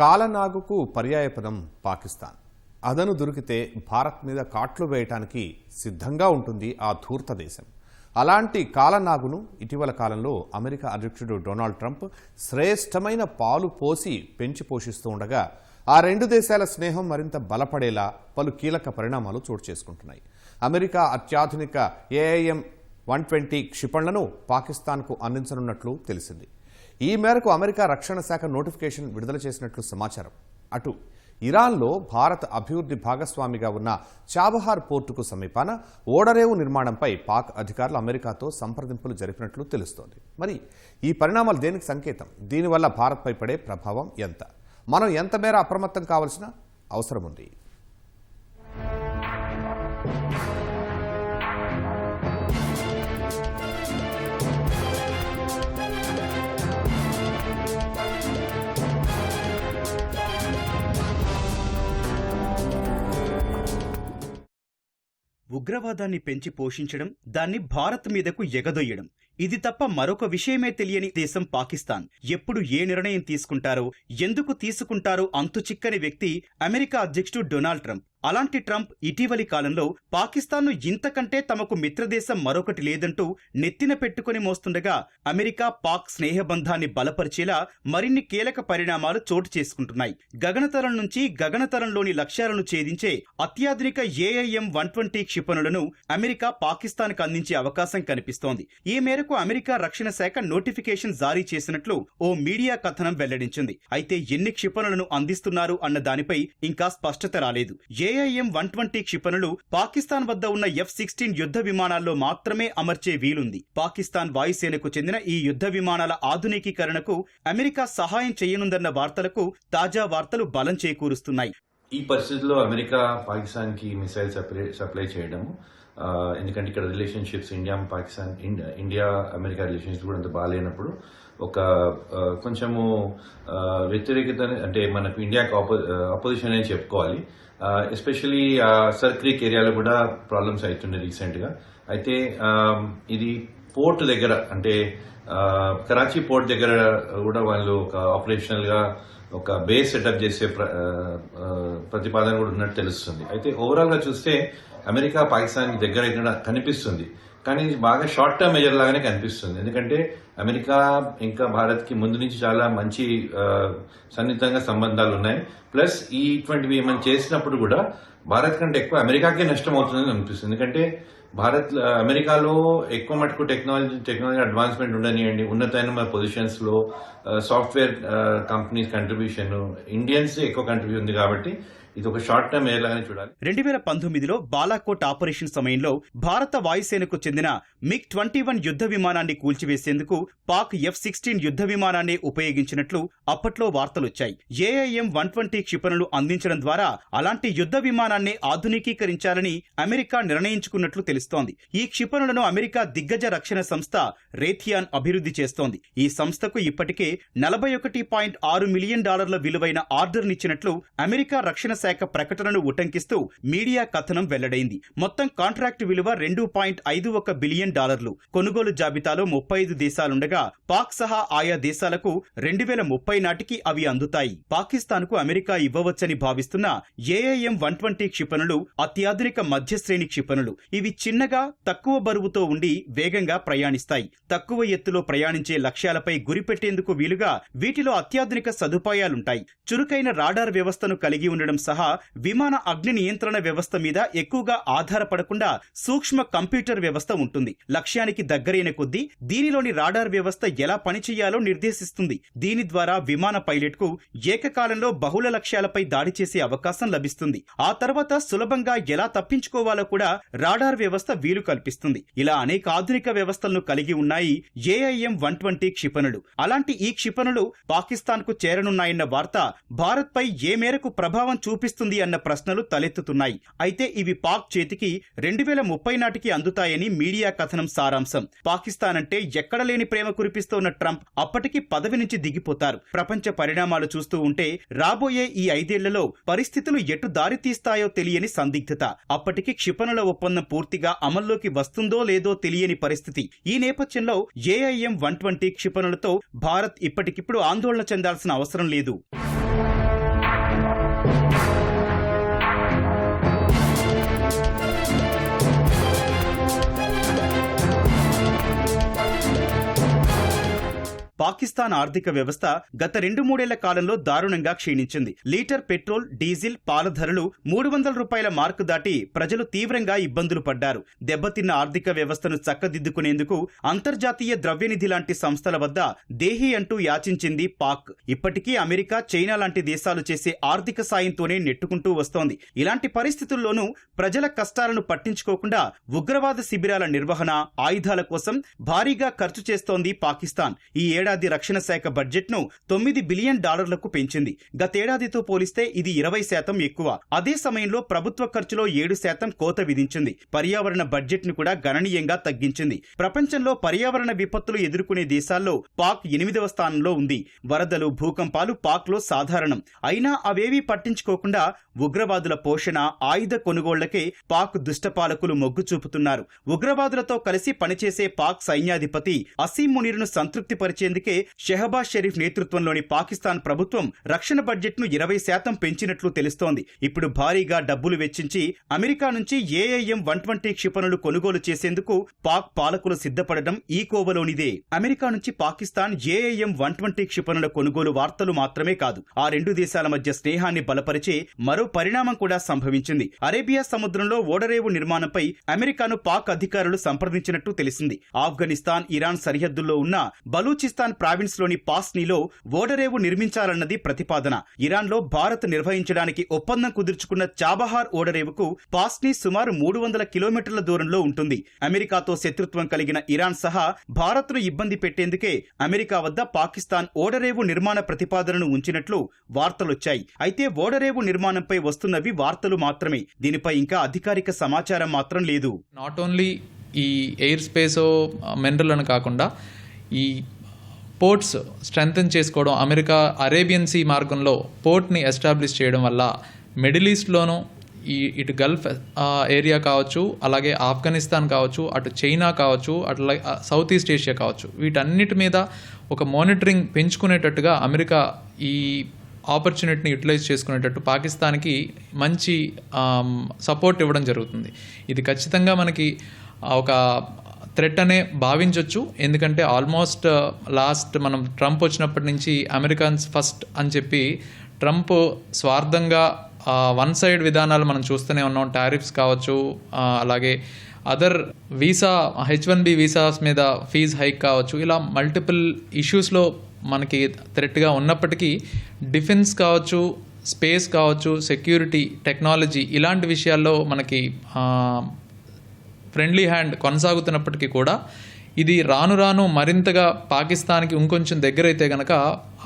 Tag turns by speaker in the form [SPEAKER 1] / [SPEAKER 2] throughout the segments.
[SPEAKER 1] కాలనాగుకు పర్యాయపదం పాకిస్తాన్. అదను దొరికితే భారత్ మీద కాట్లు వేయటానికి సిద్ధంగా ఉంటుంది ఆ ధూర్త దేశం. అలాంటి కాలనాగును ఇటీవల కాలంలో అమెరికా అధ్యక్షుడు డొనాల్డ్ ట్రంప్ శ్రేష్టమైన పాలు పోసి పెంచి పోషిస్తూ ఉండగా ఆ రెండు దేశాల స్నేహం మరింత బలపడేలా పలు కీలక పరిణామాలు చోటు చేసుకుంటున్నాయి. అమెరికా అత్యాధునిక ఏఐఎం వన్ ట్వంటీ క్షిపణులను పాకిస్తాన్కు అందించనున్నట్లు తెలిసింది. ఈ మేరకు అమెరికా రక్షణ శాఖ నోటిఫికేషన్ విడుదల చేసినట్లు సమాచారం. అటు ఇరాన్లో భారత్ అభివృద్ధి భాగస్వామిగా ఉన్న చాబహార్ పోర్టుకు సమీపాన ఓడరేవు నిర్మాణంపై పాక్ అధికారులు అమెరికాతో సంప్రదింపులు జరిపినట్లు తెలుస్తోంది. మరి ఈ పరిణామాలు దేనికి సంకేతం? దీనివల్ల భారత్పై పడే ప్రభావం ఎంత? మనం ఎంత మేర అప్రమత్తం కావాల్సిన అవసరం ఉంది.
[SPEAKER 2] ఉగ్రవాదాన్ని పెంచి పోషించడం దాన్ని భారత్ మీదకు ఎగదొయ్యడం. ఇది తప్ప మరొక విషయమే తెలియని దేశం పాకిస్తాన్. ఎప్పుడు ఏ నిర్ణయం తీసుకుంటారో ఎందుకు తీసుకుంటారో అంతు చిక్కని వ్యక్తి అమెరికా అధ్యక్షుడు డొనాల్డ్ ట్రంప్. అలాంటి ట్రంప్ ఇటీవలి కాలంలో పాకిస్తాన్ను ఇంతకంటే తమకు మిత్రదేశం మరొకటి లేదంటూ నెత్తిన పెట్టుకుని మోస్తుండగా అమెరికా పాక్ స్నేహబంధాన్ని బలపరిచేలా మరిన్ని కీలక పరిణామాలు చోటు చేసుకుంటున్నాయి. గగనతలం నుంచి గగనతలంలోని లక్ష్యాలను ఛేదించే అత్యాధునిక ఏఐఎం వన్ ట్వంటీ క్షిపణులను అమెరికా పాకిస్తాన్కు అందించే అవకాశం కనిపిస్తోంది. ఈ మేరకు అమెరికా రక్షణ శాఖ నోటిఫికేషన్ జారీ చేసినట్లు ఓ మీడియా కథనం వెల్లడించింది. అయితే ఎన్ని క్షిపణులను అందిస్తున్నారు అన్న దానిపై ఇంకా స్పష్టత రాలేదు. ఏఐఎం వన్ ట్వంటీ క్షిపణులు పాకిస్తాన్ వద్ద ఉన్న ఎఫ్ సిక్స్టీన్ యుద్ధ విమానాల్లో మాత్రమే అమర్చే వీలుంది. పాకిస్తాన్ వాయుసేనకు చెందిన ఈ యుద్ధ విమానాల ఆధునికీకరణకు అమెరికా సహాయం చేయనుందన్న వార్తలకు తాజా వార్తలు బలం చేకూరుస్తున్నాయి.
[SPEAKER 3] ఈ పరిస్థితుల్లో అమెరికా పాకిస్తాన్కి మిసైల్ సప్లై సప్లై చేయడం ఎందుకంటే ఇక్కడ relationships India Pakistan India America relationships కూడా అంత బాగాలేనప్పుడు ఒక కొంచెము వ్యతిరేకత అంటే మనకు ఇండియాకి అపోజిషన్ అని చెప్పుకోవాలి. ఎస్పెషలీ సర్ క్రీక్ ఏరియాలో కూడా ప్రాబ్లమ్స్ అవుతుండే రీసెంట్గా అయితే ఇది పోర్ట్ దగ్గర అంటే కరాచీ పోర్ట్ దగ్గర కూడా వాళ్ళు ఒక ఆపరేషనల్గా ఒక బేస్ సెటప్ చేసే ప్ర- ప్రతిపాదన కూడా ఉన్నట్టు తెలుస్తుంది. అయితే ఓవరాల్గా చూస్తే అమెరికా పాకిస్తాన్ దగ్గర కనిపిస్తుంది. కానీ ఇది బాగా షార్ట్ టర్మ్ మెజర్ లాగానే కనిపిస్తుంది. ఎందుకంటే అమెరికా ఇంకా భారత్కి ముందు నుంచి చాలా మంచి సన్నిహితంగా సంబంధాలు ఉన్నాయి. ప్లస్ ఈ ఇటువంటివి ఏమైనా చేసినప్పుడు కూడా భారత్ కంటే ఎక్కువ అమెరికాకే నష్టం అవుతుందని అనిపిస్తుంది. ఎందుకంటే భారత్ అమెరికాలో ఎక్కువ మటుకు టెక్నాలజీ టెక్నాలజీ అడ్వాన్స్మెంట్ ఉండనివ్వండి ఉన్నతమైన పొజిషన్స్లో సాఫ్ట్వేర్ కంపెనీస్ కంట్రిబ్యూషన్ ఇండియన్స్ ఎక్కువ కంట్రిబ్యూషన్ ఉంది కాబట్టి ఇది ఒక షార్ట్ టర్మ్ ఎలాగనే చూడాలి.
[SPEAKER 2] రెండు వేల పంతొమ్మిదిలో బాలాకోట్ ఆపరేషన్ సమయంలో భారత వాయుసేనకు చెందిన మిగ్ ట్వంటీ వన్ యుద్ధ విమానాన్ని కూల్చివేసేందుకు పాక్ ఎఫ్ సిక్స్టీన్ యుద్ధ విమానాన్ని ఉపయోగించినట్లు అప్పట్లో వార్తలొచ్చాయి. ఏఐఎం వన్ ట్వంటీ క్షిపణులు అందించడం ద్వారా అలాంటి యుద్ధ విమానాన్ని ఆధునికీకరించాలని అమెరికా నిర్ణయించుకున్నట్లు తెలుస్తోంది. ఈ క్షిపణులను అమెరికా దిగ్గజ రక్షణ సంస్థ రేథియాన్ అభివృద్ధి చేస్తోంది. ఈ సంస్థకు ఇప్పటికే నలభై ఒకటి పాయింట్ ఆరు మిలియన్ డాలర్ల విలువైన ఆర్డర్నిచ్చినట్లు అమెరికా రక్షణ శాఖ ప్రకటనను ఉటంకిస్తూ మీడియా కథనం వెల్లడైంది. మొత్తం కాంట్రాక్ట్ విలువ రెండు పాయింట్ ఐదు ఒక బిలియన్ డాలర్లు. కొనుగోలు జాబితాలో ముప్పై ఐదు దేశాలుండగా పాక్ సహా ఆయా దేశాలకు రెండు వేల ముప్పై నాటికి అవి అందుతాయి. పాకిస్తాన్కు అమెరికా ఇవ్వవచ్చని భావిస్తున్న ఏఐఎం వన్ ట్వంటీ క్షిపణులు అత్యాధునిక మధ్యశ్రేణి క్షిపణులు. ఇవి చిన్నగా తక్కువ బరువుతో ఉండి వేగంగా ప్రయాణిస్తాయి. తక్కువ ఎత్తులో ప్రయాణించే లక్ష్యాలపై గురిపెట్టేందుకు వీలుగా వీటిలో అత్యాధునిక సదుపాయాలుంటాయి. చురుకైన రాడార్ వ్యవస్థను కలిగి ఉండడం సహా విమాన అగ్ని నియంత్రణ వ్యవస్థ మీద ఎక్కువగా ఆధారపడకుండా సూక్ష్మ కంప్యూటర్ వ్యవస్థ ఉంటుంది. లక్ష్యానికి దగ్గరైన కొద్దీ దీనిలోని రాడార్ వ్యవస్థ ఎలా పనిచేయాలో నిర్దేశిస్తుంది. దీని ద్వారా విమాన పైలట్కు ఏకకాలంలో బహుళ లక్ష్యాలపై దాడి చేసే అవకాశం లభిస్తుంది. ఆ తర్వాత సులభంగా ఎలా తప్పించుకోవాలో కూడా రాడార్ వ్యవస్థ వీలు కల్పిస్తుంది. ఇలా అనేక ఆధునిక వ్యవస్థలను కలిగి ఉన్నాయి ఏఐఎం వన్ ట్వంటీ క్షిపణులు. అలాంటి ఈ క్షిపణులు పాకిస్తాన్కు చేరనున్నాయన్న వార్త భారత్ పై ఏ మేరకు ప్రభావం చూపిస్తుంది అన్న ప్రశ్నలు తలెత్తుతున్నాయి. అయితే ఇవి పాక్ చేతికి రెండు వేల ముప్పై నాటికి అందుతాయని మీడియా కథనం సారాంశం. పాకిస్తాన్ అంటే ఎక్కడ లేని ప్రేమ కురిపిస్తోన్న ట్రంప్ అప్పటికి పదవి నుంచి దిగిపోతారు. ప్రపంచ పరిణామాలు చూస్తూ ఉంటే రాబోయే ఈ ఐదేళ్ళలో పరిస్థితులు ఎటు దారితీస్తాయో తెలియని సందిగ్ధత. అప్పటికి క్షిపణుల ఒప్పందం పూర్తిగా అమల్లోకి వస్తుందో లేదో తెలియని పరిస్థితి. ఈ నేపథ్యంలో ఏఐఎం వన్ ట్వంటీ క్షిపణులతో భారత్ ఇప్పటికిప్పుడు ఆందోళన చెందాల్సిన అవసరం లేదు. పాకిస్తాన్ ఆర్థిక వ్యవస్థ గత రెండు మూడేళ్ళ కాలంలో దారుణంగా క్షీణించింది. లీటర్ పెట్రోల్ డీజిల్ పాల ధరలు మూడు వందల రూపాయల మార్కు దాటి ప్రజలు తీవ్రంగా ఇబ్బందులు పడ్డారు. దెబ్బతిన్న ఆర్థిక వ్యవస్థను చక్కదిద్దుకునేందుకు అంతర్జాతీయ ద్రవ్యనిధి లాంటి సంస్థల వద్ద దేహి అంటూ యాచించింది పాక్. ఇప్పటికీ అమెరికా చైనా లాంటి దేశాలు చేసే ఆర్థిక సాయంతోనే నెట్టుకుంటూ వస్తోంది. ఇలాంటి పరిస్థితుల్లోనూ ప్రజల కష్టాలను పట్టించుకోకుండా ఉగ్రవాద శిబిరాల నిర్వహణ ఆయుధాల కోసం భారీగా ఖర్చు చేస్తోంది పాకిస్తాన్. ఈ ఏడాది రక్షణ శాఖ బడ్జెట్ను తొమ్మిది బిలియన్ డాలర్లకు పెంచింది. గతేడాదితో పోలిస్తే ఇది ఇరవై శాతం ఎక్కువ. అదే సమయంలో ప్రభుత్వ ఖర్చులో ఏడు శాతం కోత విధించింది. పర్యావరణ బడ్జెట్ను కూడా గణనీయంగా తగ్గించింది. ప్రపంచంలో పర్యావరణ విపత్తులు ఎదుర్కొనే దేశాల్లో పాక్ ఎనిమిదవ స్థానంలో ఉంది. వరదలు భూకంపాలు పాక్లో సాధారణం. అయినా అవేవీ పట్టించుకోకుండా ఉగ్రవాదుల పోషణ ఆయుధ కొనుగోళ్ళకే పాక్ దుష్టపాలకులు మొగ్గు చూపుతున్నారు. ఉగ్రవాదులతో కలిసి పనిచేసే పాక్ సైన్యాధిపతి అసీం మునీర్ను సంతృప్తిపరిచేందుకు షెహబాజ్ షరీఫ్ నేతృత్వంలోని పాకిస్తాన్ ప్రభుత్వం రక్షణ బడ్జెట్ను ఇరవై శాతం పెంచినట్లు తెలుస్తోంది. ఇప్పుడు భారీగా డబ్బులు వెచ్చించి అమెరికా నుంచి ఏఐఎం వన్ ట్వంటీ క్షిపణులు కొనుగోలు చేసేందుకు పాక్ పాలకులు సిద్ధపడడం ఈ కోవలోనిదే. అమెరికా నుంచి పాకిస్తాన్ ఏఐఎం వన్ ట్వంటీ క్షిపణుల కొనుగోలు వార్తలు మాత్రమే కాదు ఆ రెండు దేశాల మధ్య స్నేహాన్ని బలపరిచే మరో పరిణామం కూడా సంభవించింది. అరేబియా సముద్రంలో ఓడరేవు నిర్మాణంపై అమెరికాను పాక్ అధికారులు సంప్రదించినట్టు తెలిసింది. ఆఫ్ఘనిస్తాన్ ఇరాన్ సరిహద్దుల్లో ఉన్న బలూచిస్తాన్ ప్రావిన్స్లోని పాస్నీలో ఓడరేవు నిర్మించాలన్నది ప్రతిపాదన. ఇరాన్లో భారత్ నిర్వహించడానికి ఒప్పందం కుదుర్చుకున్న చాబహార్ ఓడరేవుకు పాస్నీ సుమారు మూడు వందల కిలోమీటర్ల దూరంలో ఉంటుంది. అమెరికాతో శత్రుత్వం కలిగిన ఇరాన్ సహా భారత్ను ఇబ్బంది పెట్టేందుకే అమెరికా వద్ద పాకిస్తాన్ ఓడరేవు నిర్మాణ ప్రతిపాదనను ఉంచినట్లు వార్తలొచ్చాయి. అయితే ఓడరేవు నిర్మాణంపై వస్తున్నవి వార్తలు మాత్రమే. దీనిపై ఇంకా అధికారిక సమాచారం మాత్రం లేదు.
[SPEAKER 4] నాట్ ఓన్లీ ఈ ఎయిర్ స్పేస్ మినరల్ అని కాకుండా ఈ పోర్ట్స్ స్ట్రెంగ్తన్ చేసుకోవడం అమెరికా అరేబియన్ సీ మార్గంలో పోర్ట్ని ఎస్టాబ్లిష్ చేయడం వల్ల మిడిల్ ఈస్ట్లోనూ ఈ ఇటు గల్ఫ్ ఏరియా కావచ్చు అలాగే ఆఫ్ఘనిస్తాన్ కావచ్చు అటు చైనా కావచ్చు అట్లా సౌత్ ఈస్ట్ ఏషియా కావచ్చు. వీటన్నిటి మీద ఒక మానిటరింగ్ పెంచుకునేటట్టుగా అమెరికా ఈ ఆపర్చునిటీని యూటిలైజ్ చేసుకునేటట్టు పాకిస్తాన్కి మంచి సపోర్ట్ ఇవ్వడం జరుగుతుంది. ఇది ఖచ్చితంగా మనకి ఒక థ్రెట్ అనే భావించవచ్చు ఎందుకంటే ఆల్మోస్ట్ లాస్ట్ uh, మనం ట్రంప్ వచ్చినప్పటి నుంచి అమెరికన్స్ ఫస్ట్ అని చెప్పి ట్రంప్ స్వార్థంగా వన్ సైడ్ విధానాలు మనం చూస్తూనే ఉన్నాం. టారిఫ్స్ కావచ్చు అలాగే other visa H one B visas మీద ఫీజ్ హైక్ కావచ్చు. ఇలా మల్టిపుల్ ఇష్యూస్లో మనకి థ్రెట్గా ఉన్నప్పటికీ డిఫెన్స్ కావచ్చు స్పేస్ కావచ్చు సెక్యూరిటీ టెక్నాలజీ ఇలాంటి విషయాల్లో మనకి ఫ్రెండ్లీ హ్యాండ్ కొనసాగుతున్నప్పటికీ కూడా ఇది రాను రాను మరింతగా పాకిస్తాన్కి ఇంకొంచెం దగ్గరైతే గనక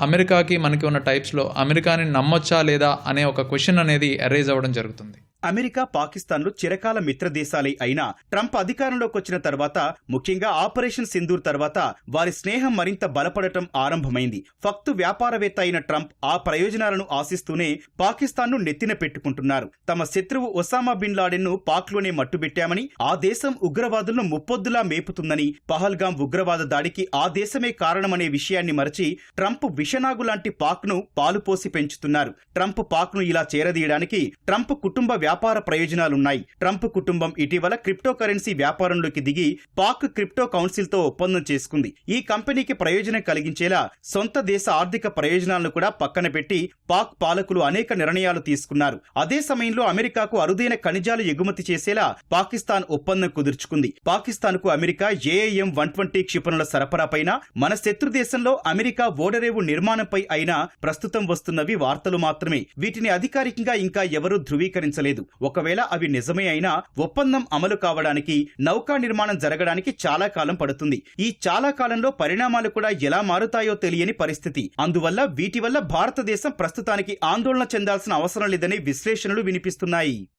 [SPEAKER 4] అమెరికాకి మనకి ఉన్న టైప్స్లో అమెరికాని నమ్మొచ్చా లేదా అనే ఒక క్వశ్చన్ అనేది అరైజ్ అవ్వడం జరుగుతుంది.
[SPEAKER 2] అమెరికా పాకిస్తాన్లు చిరకాల మిత్రదేశాలే అయినా ట్రంప్ అధికారంలోకి వచ్చిన తర్వాత ముఖ్యంగా ఆపరేషన్ సింధూర్ తర్వాత వారి స్నేహం మరింత బలపడటం ఆరంభమైంది. ఫక్తు వ్యాపారవేత్త అయిన ట్రంప్ ఆ ప్రయోజనాలను ఆశిస్తూనే పాకిస్తాన్ను నెత్తిన పెట్టుకుంటున్నారు. తమ శత్రువు ఒసామా బిన్ లాడెన్ను పాక్లోనే మట్టుబెట్టామని ఆ దేశం ఉగ్రవాదులను ముప్పొద్దులా మేపుతుందని పహల్గాం ఉగ్రవాద దాడికి ఆ దేశమే కారణమనే విషయాన్ని మరచి ట్రంప్ విషనాగు లాంటి పాక్ను పాలుపోసి పెంచుతున్నారు. ట్రంప్ పాక్ను ఇలా చేరదీయడానికి ట్రంప్ కుటుంబ వ్యాపార ప్రయోజనాలున్నాయి. ట్రంప్ కుటుంబం ఇటీవల క్రిప్టో కరెన్సీ వ్యాపారంలోకి దిగి పాక్ క్రిప్టో కౌన్సిల్తో ఒప్పందం చేసుకుంది. ఈ కంపెనీకి ప్రయోజనం కలిగించేలా సొంత దేశ ఆర్థిక ప్రయోజనాలను కూడా పక్కన పెట్టి పాక్ పాలకులు అనేక నిర్ణయాలు తీసుకున్నారు. అదే సమయంలో అమెరికాకు అరుదైన ఖనిజాలు ఎగుమతి చేసేలా పాకిస్తాన్ ఒప్పందం కుదుర్చుకుంది. పాకిస్తాన్కు అమెరికా ఏఐఎం వన్ ట్వంటీ క్షిపణుల సరఫరాపైన మన శత్రు దేశంలో అమెరికా ఓడరేవు నిర్మాణంపై అయినా ప్రస్తుతం వస్తున్నవి వార్తలు మాత్రమే. వీటిని అధికారికంగా ఇంకా ఎవరూ ధృవీకరించలేదు. ఒకవేళ అవి నిజమే అయినా ఒప్పందం అమలు కావడానికి నౌకా నిర్మాణం జరగడానికి చాలా కాలం పడుతుంది. ఈ చాలా కాలంలో పరిణామాలు కూడా ఎలా మారుతాయో తెలియని పరిస్థితి. అందువల్ల వీటి వల్ల భారతదేశం ప్రస్తుతానికి ఆందోళన చెందాల్సిన అవసరం లేదనే విశ్లేషణలు వినిపిస్తున్నాయి.